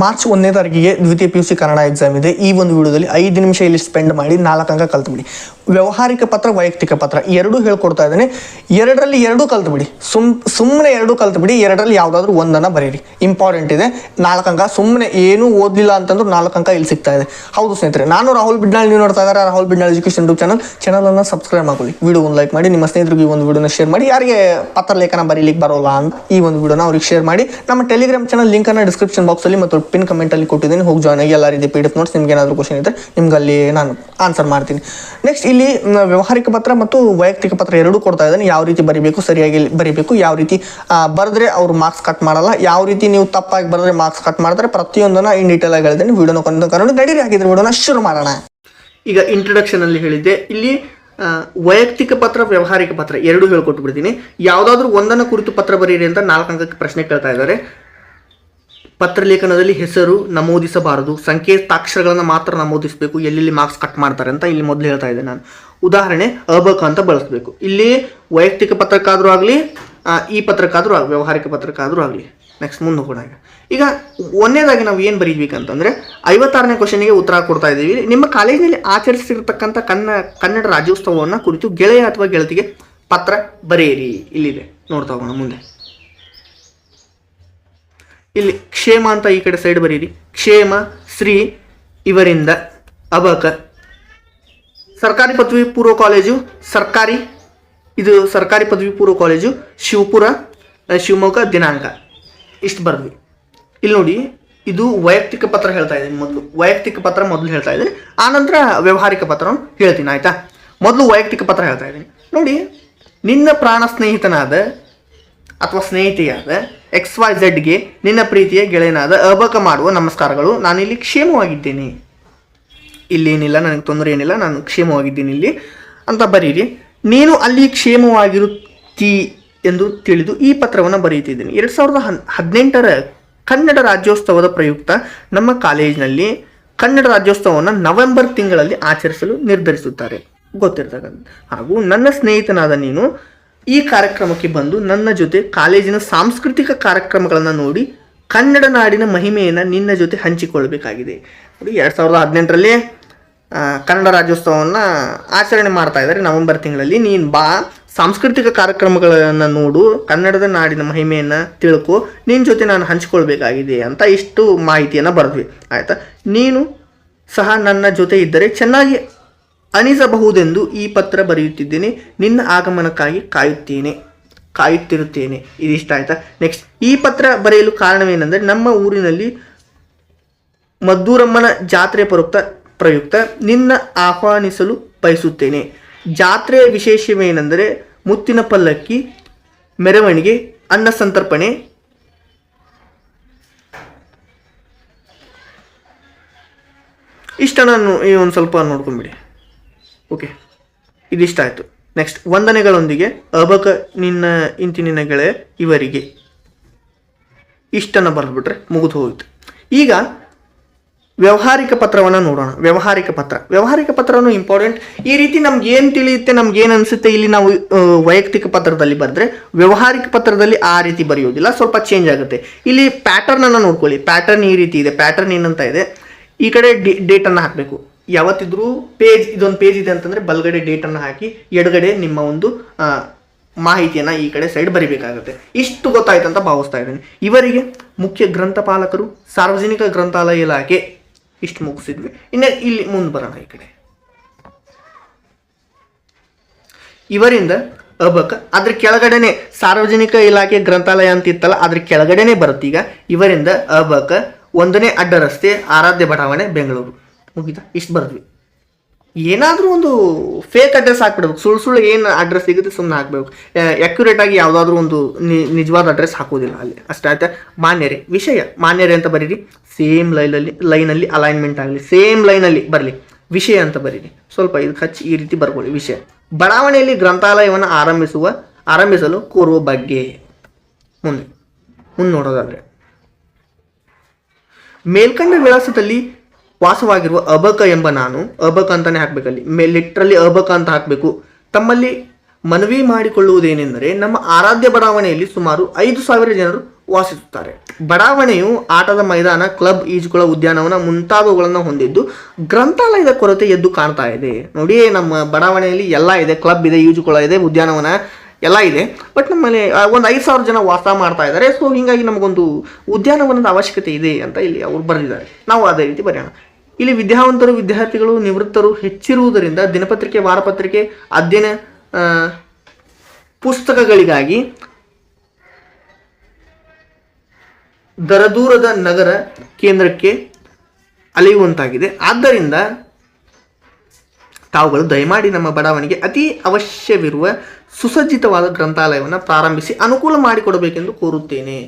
March ಒಂದನೇ ತಾರೀಕಿಗೆ ದ್ವಿತೀಯ P U C Kannada exam ಇದೆ. ಈ ಒಂದು ವಿಡಿಯೋದಲ್ಲಿ ಐದು ನಿಮಿಷ ಇಲ್ಲಿ ಸ್ಪೆಂಡ್ ಮಾಡಿ ನಾಲ್ಕು ಅಂಕ ಕಲ್ತುಬಿಡಿ. ವ್ಯವಹಾರಿಕ ಪತ್ರ, ವೈಯಕ್ತಿಕ ಪತ್ರ, ಎರಡೂ ಹೇಳ್ಕೊಡ್ತಾ ಇದ್ದಾನೆ. ಎರಡರಲ್ಲಿ ಎರಡೂ ಕಲ್ತುಬಿಡಿ. ಸುಮ್ ಸುಮ್ಮನೆ ಎರಡೂ ಕಲ್ತ್ಬಿಡಿ. ಎರಡರಲ್ಲಿ ಯಾವುದಾದ್ರೂ ಒಂದನ್ನು ಬರೀರಿ. ಇಂಪಾರ್ಟೆಂಟ್ ಇದೆ. ನಾಲ್ಕು ಅಂಕ ಸುಮ್ಮನೆ ಏನೂ ಓದಲಿಲ್ಲ ಅಂತಂದ್ರೆ ನಾಲ್ಕು ಅಂಕ ಇಲ್ಲಿ ಸಿಗ್ತಾ ಇದೆ. ಹೌದು ಸ್ನೇಹಿತರೆ, ನಾನು ರಾಹುಲ್ ಬಿಡ್ನಾಳ್, ನೀವು ನೋಡ್ತಾ ಇದ್ದಾರೆ Rahul Bidnal education YouTube channel ಚಾನಲನ್ನು ಸಬ್ಸ್ಕ್ರೈಬ್ ಮಾಡ್ಕೊಳ್ಳಿ. ವಿಡಿಯೋ ಒಂದು ಲೈಕ್ ಮಾಡಿ, ನಿಮ್ಮ ಸ್ನೇಹಿತರಿಗೆ ಈ ಒಂದು ವಿಡಿಯೋನ ಶೇರ್ ಮಾಡಿ. ಯಾರಿಗೆ ಪತ್ರ, ಲೇಖನ ಬರೀಲಿಕ್ಕೆ ಬರೋಲ್ಲ ಅಂತ ಈ ಒಂದು ವಿಡಿಯೋನ ಅವ್ರಿಗೆ ಶೇರ್ ಮಾಡಿ. ನಮ್ಮ ಟೆಲಿಗ್ರಾಮ್ ಚಾನಲ್ ಲಿಂಕನ್ನು ಡಿಸ್ಕ್ರಿಪ್ಷನ್ ಬಾಕ್ಸಲ್ಲಿ ಮತ್ತು ಪಿನ್ ಕಮೆಂಟಲ್ಲಿ ಕೊಟ್ಟಿದ್ದೀನಿ. ಹೋಗಿ ಜಾಯ್ನ್ ಆಗಿ ಎಲ್ಲ ರೀತಿ ಪಿ ಡಿ ಎಫ್ ನೋಟ್ಸ್ ನಿಮ್ಗೆ ಏನಾದರೂ ಕ್ವಶನ್ ಇದ್ದರೆ ನಿಮ್ಗೆ ಅಲ್ಲಿ ನಾನು ಆನ್ಸರ್ ಮಾಡ್ತೀನಿ. ನೆಕ್ಸ್ಟ್ ಇಲ್ಲಿ ವ್ಯವಹಾರಿಕ ಪತ್ರ ಮತ್ತು ವೈಯಕ್ತಿಕ ಪತ್ರ ಎರಡೂ ಕೊಡ್ತಾ ಇದ್ದಾನೆ. ಯಾವ ರೀತಿ ಬರಿಬೇಕು, ಸರಿಯಾಗಿ ಬರಿಬೇಕು, ಯಾವ ರೀತಿ ಬರೆದ್ರೆ ಅವ್ರು ಮಾರ್ಕ್ಸ್ ಕಟ್ ಮಾಡಲ್ಲ, ಯಾವ ರೀತಿ ನೀವು ತಪ್ಪಾಗಿ ಬರೆದ್ರೆ ಮಾರ್ಕ್ಸ್ ಕಟ್ ಮಾಡ್ತಾರೆ ಪ್ರತಿಯೊಂದನ್ನು ಇನ್ ಡೀಟೇಲ್ ಆಗಿ ಹೇಳಿದ್ದೇನೆ ವಿಡಿಯೋನ ಕೊಂದು ಕನ್ನಡ ಗಡಿರಿ ಹಾಕಿದ್ರೆ ವಿಡಿಯೋನ ಶುರು ಮಾಡೋಣ. ಈಗ ಇಂಟ್ರಡಕ್ಷನ್ ಅಲ್ಲಿ ಹೇಳಿದ್ದೆ. ಇಲ್ಲಿ ವೈಯಕ್ತಿಕ ಪತ್ರ, ವ್ಯವಹಾರಿಕ ಪತ್ರ ಎರಡು ಹೇಳ್ಕೊಟ್ಟು ಬಿಡ್ತೀನಿ ಯಾವುದಾದ್ರೂ ಒಂದನ್ನು ಕುರಿತು ಪತ್ರ ಬರೀರಿ ಅಂತ ನಾಲ್ಕು ಅಂಕಕ್ಕೆ ಪ್ರಶ್ನೆ ಕೇಳ್ತಾ ಇದ್ದಾರೆ. ಪತ್ರಲೇಖನದಲ್ಲಿ ಹೆಸರು ನಮೂದಿಸಬಾರದು, ಸಂಕೇತಾಕ್ಷರಗಳನ್ನು ಮಾತ್ರ ನಮೂದಿಸಬೇಕು, ಎಲ್ಲೆಲ್ಲಿ ಮಾರ್ಕ್ಸ್ ಕಟ್ ಮಾಡ್ತಾರೆ ಅಂತ ಇಲ್ಲಿ ಮೊದಲು ಹೇಳ್ತಾ ಇದ್ದೆ ನಾನು. ಉದಾಹರಣೆ, ಅಬಕ ಅಂತ ಬಳಸಬೇಕು. ಇಲ್ಲಿ ವೈಯಕ್ತಿಕ ಪತ್ರಕ್ಕಾದರೂ ಆಗಲಿ ಈ ಪತ್ರಕ್ಕಾದರೂ ಆಗಲಿ, ವ್ಯವಹಾರಿಕ ಪತ್ರಕ್ಕಾದರೂ ಆಗಲಿ. ನೆಕ್ಸ್ಟ್ ಮುಂದೆ ಹೋಗೋಣ ಈಗ. ಒಂದನೇದಾಗಿ ನಾವು ಏನು ಬರೀಬೇಕಂತಂದರೆ ಐವತ್ತಾರನೇ ಕ್ವಶನಿಗೆ ಉತ್ತರ ಕೊಡ್ತಾ ಇದ್ದೀವಿ. ನಿಮ್ಮ ಕಾಲೇಜಿನಲ್ಲಿ ಆಚರಿಸಿರ್ತಕ್ಕಂಥ ಕನ್ನ, ಕನ್ನಡ ರಾಜ್ಯೋತ್ಸವವನ್ನು ಕುರಿತು ಗೆಳೆಯ ಅಥವಾ ಗೆಳತಿಗೆ ಪತ್ರ ಬರೆಯಿರಿ. ಇಲ್ಲಿದೆ. ನೋಡ್ತಾ ಹೋಗೋಣ ಮುಂದೆ. ಇಲ್ಲಿ ಕ್ಷೇಮ ಅಂತ ಈ ಕಡೆ ಸೈಡ್ ಬರೀರಿ. ಕ್ಷೇಮ, ಶ್ರೀ, ಇವರಿಂದ ಅಬಕ. ಸರ್ಕಾರಿ ಪದವಿ ಪೂರ್ವ ಕಾಲೇಜು ಸರ್ಕಾರಿ, ಇದು ಸರ್ಕಾರಿ ಪದವಿ ಪೂರ್ವ ಕಾಲೇಜು ಶಿವಪುರ ಶಿವಮೊಗ್ಗ, ದಿನಾಂಕ. ಇಷ್ಟು ಬರ್ದ್ವಿ. ಇಲ್ಲಿ ನೋಡಿ, ಇದು ವೈಯಕ್ತಿಕ ಪತ್ರ ಹೇಳ್ತಾ ಇದ್ದೀನಿ ಮೊದಲು. ವೈಯಕ್ತಿಕ ಪತ್ರ ಮೊದಲು ಹೇಳ್ತಾ ಇದ್ದೀನಿ. ಆನಂತರ ವ್ಯವಹಾರಿಕ ಪತ್ರವನ್ನು ಹೇಳ್ತೀನಿ, ಆಯಿತಾ? ಮೊದಲು ವೈಯಕ್ತಿಕ ಪತ್ರ ಹೇಳ್ತಾ ಇದ್ದೀನಿ. ನೋಡಿ, ನಿನ್ನ ಪ್ರಾಣ ಸ್ನೇಹಿತನಾದ ಅಥವಾ ಸ್ನೇಹಿತೆಯಾದ ಎಕ್ಸ್ ವೈ ಝಡ್ಗೆ ನಿನ್ನ ಪ್ರೀತಿಯ ಗೆಳೆಯನಾದ ಅಬಕ ಮಾಡುವ ನಮಸ್ಕಾರಗಳು. ನಾನಿಲ್ಲಿ ಕ್ಷೇಮವಾಗಿದ್ದೇನೆ. ಇಲ್ಲೇನಿಲ್ಲ ನನಗೆ ತೊಂದರೆ ಏನಿಲ್ಲ, ನಾನು ಕ್ಷೇಮವಾಗಿದ್ದೀನಿ ಇಲ್ಲಿ. ಅಂತ ಬರೀರಿ. ನೀನು ಅಲ್ಲಿ ಕ್ಷೇಮವಾಗಿರುತ್ತೀ ಎಂದು ತಿಳಿದು ಈ ಪತ್ರವನ್ನು ಬರೆಯುತ್ತಿದ್ದೀನಿ. ಎರಡು ಸಾವಿರದ ಹನ್, ಹದಿನೆಂಟರ ಕನ್ನಡ ರಾಜ್ಯೋತ್ಸವದ ಪ್ರಯುಕ್ತ ನಮ್ಮ ಕಾಲೇಜಿನಲ್ಲಿ ಕನ್ನಡ ರಾಜ್ಯೋತ್ಸವವನ್ನು ನವೆಂಬರ್ ತಿಂಗಳಲ್ಲಿ ಆಚರಿಸಲು ನಿರ್ಧರಿಸುತ್ತಾರೆ. ಗೊತ್ತಿರ್ತಕ್ಕಂಥ ಹಾಗೂ ನನ್ನ ಸ್ನೇಹಿತನಾದ ನೀನು ಈ ಕಾರ್ಯಕ್ರಮಕ್ಕೆ ಬಂದು ನನ್ನ ಜೊತೆ ಕಾಲೇಜಿನ ಸಾಂಸ್ಕೃತಿಕ ಕಾರ್ಯಕ್ರಮಗಳನ್ನು ನೋಡಿ ಕನ್ನಡ ನಾಡಿನ ಮಹಿಮೆಯನ್ನು ನಿನ್ನ ಜೊತೆ ಹಂಚಿಕೊಳ್ಳಬೇಕಾಗಿದೆ. ನೋಡಿ, ಎರಡು ಸಾವಿರದ ಹದಿನೆಂಟರಲ್ಲಿ ಕನ್ನಡ ರಾಜ್ಯೋತ್ಸವವನ್ನು ಆಚರಣೆ ಮಾಡ್ತಾ ಇದ್ದಾರೆ. ನವೆಂಬರ್ ತಿಂಗಳಲ್ಲಿ ನೀನು ಬಾ, ಸಾಂಸ್ಕೃತಿಕ ಕಾರ್ಯಕ್ರಮಗಳನ್ನು ನೋಡು, ಕನ್ನಡದ ನಾಡಿನ ಮಹಿಮೆಯನ್ನು ತಿಳ್ಕೊ ನಿನ್ನ ಜೊತೆ ನಾನು ಹಂಚಿಕೊಳ್ಬೇಕಾಗಿದೆ ಅಂತ ಇಷ್ಟು ಮಾಹಿತಿಯನ್ನು ಬರೆದ್ವಿ. ಆಯಿತಾ? ನೀನು ಸಹ ನನ್ನ ಜೊತೆ ಇದ್ದರೆ ಚೆನ್ನಾಗಿ ಅನಿಸಬಹುದೆಂದು ಈ ಪತ್ರ ಬರೆಯುತ್ತಿದ್ದೇನೆ. ನಿನ್ನ ಆಗಮನಕ್ಕಾಗಿ ಕಾಯುತ್ತೇನೆ. ಕಾಯುತ್ತಿರುತ್ತೇನೆ. ಇದಿಷ್ಟ ಆಯ್ತಾ? ನೆಕ್ಸ್ಟ್ ಈ ಪತ್ರ ಬರೆಯಲು ಕಾರಣವೇನೆಂದರೆ ನಮ್ಮ ಊರಿನಲ್ಲಿ ಮದ್ದೂರಮ್ಮನ ಜಾತ್ರೆ ಪ್ರಯುಕ್ತ ಪ್ರಯುಕ್ತ. ನಿನ್ನ ಆಹ್ವಾನಿಸಲು ಬಯಸುತ್ತೇನೆ. ಜಾತ್ರೆಯ ವಿಶೇಷವೇನೆಂದರೆ ಮುತ್ತಿನ ಪಲ್ಲಕ್ಕಿ, ಮೆರವಣಿಗೆ, ಅನ್ನ ಸಂತರ್ಪಣೆ. ಇಷ್ಟ ನಾನು ಈ ಒಂದು ಸ್ವಲ್ಪ ನೋಡ್ಕೊಂಬಿಡಿ. ಓಕೆ ಇದಿಷ್ಟ ಆಯಿತು. ನೆಕ್ಸ್ಟ್ ವಂದನೆಗಳೊಂದಿಗೆ ಅಬಕ ನಿನ್ನ ಇಂತಿ ಗೆಳೆಯ ಇವರಿಗೆ. ಇಷ್ಟನ್ನು ಬರೆದ್ಬಿಟ್ರೆ ಮುಗಿದು ಹೋಯಿತು. ಈಗ ವ್ಯವಹಾರಿಕ ಪತ್ರವನ್ನು ನೋಡೋಣ. ವ್ಯವಹಾರಿಕ ಪತ್ರ. ವ್ಯವಹಾರಿಕ ಪತ್ರನೂ ಇಂಪಾರ್ಟೆಂಟ್ ಈ ರೀತಿ ನಮ್ಗೆ ಏನು ತಿಳಿಯುತ್ತೆ, ನಮ್ಗೆ ಏನು ಅನಿಸುತ್ತೆ ಇಲ್ಲಿ ನಾವು ವೈಯಕ್ತಿಕ ಪತ್ರದಲ್ಲಿ ಬರೆದ್ರೆ ವ್ಯವಹಾರಿಕ ಪತ್ರದಲ್ಲಿ ಆ ರೀತಿ ಬರೆಯೋದಿಲ್ಲ. ಸ್ವಲ್ಪ ಚೇಂಜ್ ಆಗುತ್ತೆ. ಇಲ್ಲಿ ಪ್ಯಾಟರ್ನನ್ನು ನೋಡ್ಕೊಳ್ಳಿ. ಪ್ಯಾಟರ್ನ್ ಈ ರೀತಿ ಇದೆ. ಪ್ಯಾಟರ್ನ್ ಏನಂತ ಇದೆ. ಈ ಕಡೆ ಡೇಟನ್ನು ಹಾಕಬೇಕು. ಯಾವತ್ತಿದ್ರೂ ಪೇಜ್ ಇದೊಂದು ಪೇಜ್ ಇದೆ ಅಂತಂದರೆ ಬಲಗಡೆ ಡೇಟನ್ನು ಹಾಕಿ ಎಡಗಡೆ ನಿಮ್ಮ ಒಂದು ಮಾಹಿತಿಯನ್ನು ಈ ಕಡೆ ಸೈಡ್ ಬರಿಬೇಕಾಗುತ್ತೆ. ಇಷ್ಟು ಗೊತ್ತಾಯ್ತು ಅಂತ ಭಾವಿಸ್ತಾ ಇದ್ದೀನಿ. ಇವರಿಗೆ ಮುಖ್ಯ ಗ್ರಂಥಪಾಲಕರು, ಸಾರ್ವಜನಿಕ ಗ್ರಂಥಾಲಯ ಇಲಾಖೆ ಇಷ್ಟು ಮುಗಿಸಿದ್ವಿ. ಇನ್ನು ಇಲ್ಲಿ ಮುಂದೆ ಬರೋಣ ಈ ಕಡೆ. ಇವರಿಂದ ಅಬಕ ಅದ್ರ ಕೆಳಗಡೆನೆ ಸಾರ್ವಜನಿಕ ಇಲಾಖೆ ಗ್ರಂಥಾಲಯ ಅಂತ ಇತ್ತಲ್ಲ ಅದ್ರ ಕೆಳಗಡೆನೆ ಬರುತ್ತೆ ಈಗ. ಇವರಿಂದ ಅಬಕ ಒಂದನೇ ಅಡ್ಡ ರಸ್ತೆ, ಆರಾಧ್ಯ ಬಡಾವಣೆ, ಬೆಂಗಳೂರು. ಮುಗಿತಾ. ಇಷ್ಟು ಬರೆದ್ವಿ. ಏನಾದರೂ ಒಂದು ಫೇಕ್ ಅಡ್ರೆಸ್ ಹಾಕ್ಬಿಡ್ಬೇಕು. ಸುಳ್ಳು ಸುಳ್ಳು ಏನು ಅಡ್ರೆಸ್ ಸಿಗುತ್ತೆ ಸುಮ್ಮನೆ ಹಾಕ್ಬೇಕು ಆಗಿ ಯಾವುದಾದ್ರೂ ಒಂದು ನಿಜವಾದ ಅಡ್ರೆಸ್ ಹಾಕೋದಿಲ್ಲ ಅಲ್ಲಿ. ಅಷ್ಟೇ ಆಯ್ತಾ? ಮಾನ್ಯರೆ. ವಿಷಯ. ಮಾನ್ಯರೇ ಅಂತ ಬರೀರಿ. ಸೇಮ್ ಲೈನಲ್ಲಿ ಲೈನಲ್ಲಿ ಅಲೈನ್ಮೆಂಟ್ ಆಗಲಿ. ಸೇಮ್ ಲೈನಲ್ಲಿ ಬರಲಿ. ವಿಷಯ ಅಂತ ಬರೀರಿ. ಸ್ವಲ್ಪ ಇದು ಖರ್ಚು ಈ ರೀತಿ ಬರ್ಕೊಳ್ಳಿ. ವಿಷಯ. ಬಡಾವಣೆಯಲ್ಲಿ ಗ್ರಂಥಾಲಯವನ್ನು ಆರಂಭಿಸುವ, ಆರಂಭಿಸಲು ಕೋರುವ ಬಗ್ಗೆ. ಮುಂದೆ. ಮುಂದೆ ನೋಡೋದಾದರೆ. ಮೇಲ್ಕಂಡ ವಿಳಾಸದಲ್ಲಿ ವಾಸವಾಗಿರುವ ಅಬಕ ಎಂಬ ನಾನು, ಅಬಕ ಅಂತಾನೆ ಹಾಕ್ಬೇಕಲ್ಲಿ ಮೇ ಲಿಟ್ರಲ್ಲಿ ಅಬಕ ಅಂತ ಹಾಕಬೇಕು. ತಮ್ಮಲ್ಲಿ ಮನವಿ ಮಾಡಿಕೊಳ್ಳುವುದೇನೆಂದರೆ, ನಮ್ಮ ಆರಾಧ್ಯ ಬಡಾವಣೆಯಲ್ಲಿ ಸುಮಾರು ಐದು ಸಾವಿರ ಜನರು ವಾಸಿಸುತ್ತಾರೆ. ಬಡಾವಣೆಯು ಆಟದ ಮೈದಾನ, ಕ್ಲಬ್, ಈಜುಕೊಳ ಉದ್ಯಾನವನ ಮುಂತಾದವುಗಳನ್ನು ಹೊಂದಿದ್ದು ಗ್ರಂಥಾಲಯದ ಕೊರತೆ ಎದ್ದು ಕಾಣ್ತಾ ಇದೆ. ನೋಡಿ ನಮ್ಮ ಬಡಾವಣೆಯಲ್ಲಿ ಎಲ್ಲ ಇದೆ, ಕ್ಲಬ್ ಇದೆ, ಈಜುಕೊಳ ಇದೆ, ಉದ್ಯಾನವನ ಎಲ್ಲ ಇದೆ. ಬಟ್ ನಮ್ಮಲ್ಲಿ ಒಂದು ಐದು ಸಾವಿರ ಜನ ವಾಸ ಮಾಡ್ತಾ ಇದ್ದಾರೆ. ಸೊ ಹೀಗಾಗಿ ನಮಗೊಂದು ಉದ್ಯಾನವನದ ಅವಶ್ಯಕತೆ ಇದೆ ಅಂತ ಇಲ್ಲಿ ಅವರು ಬರೆದಿದ್ದಾರೆ. ನಾವು ಅದೇ ರೀತಿ ಬರೆಯೋಣ. ಇಲ್ಲಿ ವಿದ್ಯಾವಂತರು, ವಿದ್ಯಾರ್ಥಿಗಳು, ನಿವೃತ್ತರು ಹೆಚ್ಚಿರುವುದರಿಂದ ದಿನಪತ್ರಿಕೆ, ವಾರಪತ್ರಿಕೆ, ಅಧ್ಯಯನ ಪುಸ್ತಕಗಳಿಗಾಗಿ ದರದೂರದ ನಗರ ಕೇಂದ್ರಕ್ಕೆ ಅಲೆಯುವಂತಾಗಿದೆ. ಆದ್ದರಿಂದ ತಾವುಗಳು ದಯಮಾಡಿ ನಮ್ಮ ಬಡಾವಣೆಗೆ ಅತಿ ಅವಶ್ಯವಿರುವ ಸುಸಜ್ಜಿತವಾದ ಗ್ರಂಥಾಲಯವನ್ನು ಪ್ರಾರಂಭಿಸಿ ಅನುಕೂಲ ಮಾಡಿಕೊಡಬೇಕೆಂದು ಕೋರುತ್ತೇನೆ.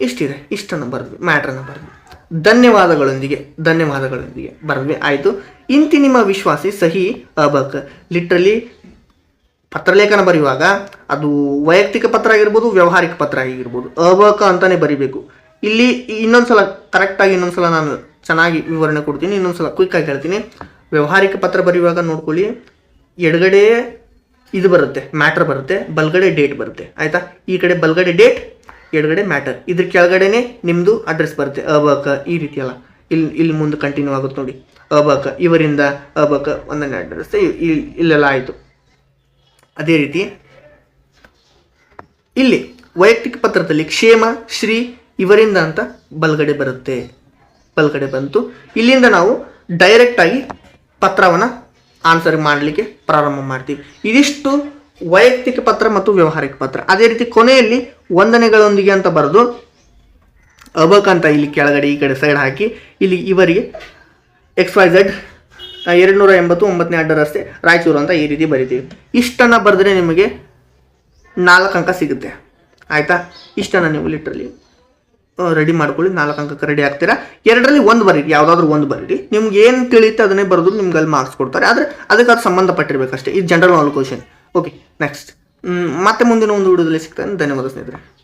ಇಷ್ಟಿದೆ ಇಷ್ಟನ್ನು ಬರೆದು, ಮ್ಯಾಟ್ರನ್ನು ಬರೆದ್ವಿ ಧನ್ಯವಾದಗಳೊಂದಿಗೆ ಧನ್ಯವಾದಗಳೊಂದಿಗೆ ಬರಲಿ ಆಯಿತು. ಇಂತಿ ನಿಮ್ಮ ವಿಶ್ವಾಸಿ ಸಹಿ, ಅಬಕ್. ಲಿಟ್ರಲಿ ಪತ್ರಲೇಖನ ಬರೆಯುವಾಗ ಅದು ವೈಯಕ್ತಿಕ ಪತ್ರ ಆಗಿರ್ಬೋದು, ವ್ಯವಹಾರಿಕ ಪತ್ರ ಆಗಿರ್ಬೋದು. ಅಬಕ ಅಂತಲೇ ಬರಿಬೇಕು. ಇಲ್ಲಿ ಇನ್ನೊಂದ್ಸಲ ಕರೆಕ್ಟಾಗಿ ಇನ್ನೊಂದ್ಸಲ ನಾನು ಚೆನ್ನಾಗಿ ವಿವರಣೆ ಕೊಡ್ತೀನಿ. ಇನ್ನೊಂದ್ಸಲ ಕ್ವಿಕ್ಕಾಗಿ ಹೇಳ್ತೀನಿ. ವ್ಯವಹಾರಿಕ ಪತ್ರ ಬರೆಯುವಾಗ ನೋಡ್ಕೊಳ್ಳಿ. ಎಡಗಡೆ ಇದು ಬರುತ್ತೆ ಮ್ಯಾಟ್ರ್ ಬರುತ್ತೆ, ಬಲ್ಗಡೆ ಡೇಟ್ ಬರುತ್ತೆ. ಆಯಿತಾ? ಈ ಕಡೆ ಬಲ್ಗಡೆ ಡೇಟ್ ಎಡಗಡೆ ಮ್ಯಾಟರ್. ಇದ್ರ ಕೆಳಗಡೆನೆ ನಿಮ್ಮದು ಅಡ್ರೆಸ್ ಬರುತ್ತೆ. ಅಬಕ, ಈ ರೀತಿ ಅಲ್ಲ. ಇಲ್ಲಿ ಇಲ್ಲಿ ಮುಂದೆ ಕಂಟಿನ್ಯೂ ಆಗುತ್ತೆ ನೋಡಿ. ಅಬಕ, ಇವರಿಂದ ಅಬಕ ಒಂದನೇ ಅಡ್ರೆಸ್ ಇಲ್ಲೆಲ್ಲ ಆಯಿತು. ಅದೇ ರೀತಿ, ಇಲ್ಲಿ ವೈಯಕ್ತಿಕ ಪತ್ರದಲ್ಲಿ ಕ್ಷೇಮ, ಶ್ರೀ, ಇವರಿಂದ ಅಂತ ಬಲಗಡೆ ಬರುತ್ತೆ. ಬಲಗಡೆ ಬಂತು. ಇಲ್ಲಿಂದ ನಾವು ಡೈರೆಕ್ಟಾಗಿ ಪತ್ರವನ್ನು ಆನ್ಸರ್ ಮಾಡಲಿಕ್ಕೆ ಪ್ರಾರಂಭ ಮಾಡ್ತೀವಿ. ಇದಿಷ್ಟು ವೈಯಕ್ತಿಕ ಪತ್ರ ಮತ್ತು ವ್ಯವಹಾರಿಕ ಪತ್ರ. ಅದೇ ರೀತಿ ಕೊನೆಯಲ್ಲಿ ವಂದನೆಗಳೊಂದಿಗೆ ಅಂತ ಬರೆದು ಅಬಕ್ ಅಂತ ಇಲ್ಲಿ ಕೆಳಗಡೆ ಈ ಕಡೆ ಸೈಡ್ ಹಾಕಿ, ಇಲ್ಲಿ ಇವರಿಗೆ ಎಕ್ಸ್ ವೈ ಝೆಡ್ ಎರಡು ನೂರ ಎಂಬತ್ತು, ಒಂಬತ್ತನೇ ಅಡ್ಡ ರಸ್ತೆ ರಾಯಚೂರು ಅಂತ ಈ ರೀತಿ ಬರಿತೀವಿ. ಇಷ್ಟನ್ನು ಬರೆದ್ರೆ ನಿಮಗೆ ನಾಲ್ಕು ಅಂಕ ಸಿಗುತ್ತೆ. ಆಯಿತಾ? ಇಷ್ಟನ್ನು ನೀವು ಲಿಟ್ರಲ್ಲಿ ರೆಡಿ ಮಾಡ್ಕೊಳ್ಳಿ. ನಾಲ್ಕು ಅಂಕಕ್ಕೆ ರೆಡಿ ಆಗ್ತೀರಾ? ಎರಡರಲ್ಲಿ ಒಂದು ಬರೀರಿ. ಯಾವುದಾದ್ರೂ ಒಂದು ಬರೀರಿ. ನಿಮ್ಗೆ ಏನು ತಿಳಿಯುತ್ತೆ ಅದನ್ನೇ ಬರೆದ್ರು ನಿಮ್ಗೆ ಅಲ್ಲಿ ಮಾರ್ಕ್ಸ್ ಕೊಡ್ತಾರೆ. ಆದರೆ ಅದಕ್ಕೆ ಅದು ಸಂಬಂಧಪಟ್ಟಿರಬೇಕಷ್ಟೇ. ಇದು ಜನರಲ್ ನಾಲ್ ಕ್ವಶನ್ ಓಕೆ ನೆಕ್ಸ್ಟ್ ಮತ್ತೆ ಮುಂದಿನ ಒಂದು ವಿಡಿಯೋದಲ್ಲಿ ಸಿಗ್ತಾನೆ ಧನ್ಯವಾದ ಸ್ನೇಹಿತರೆ.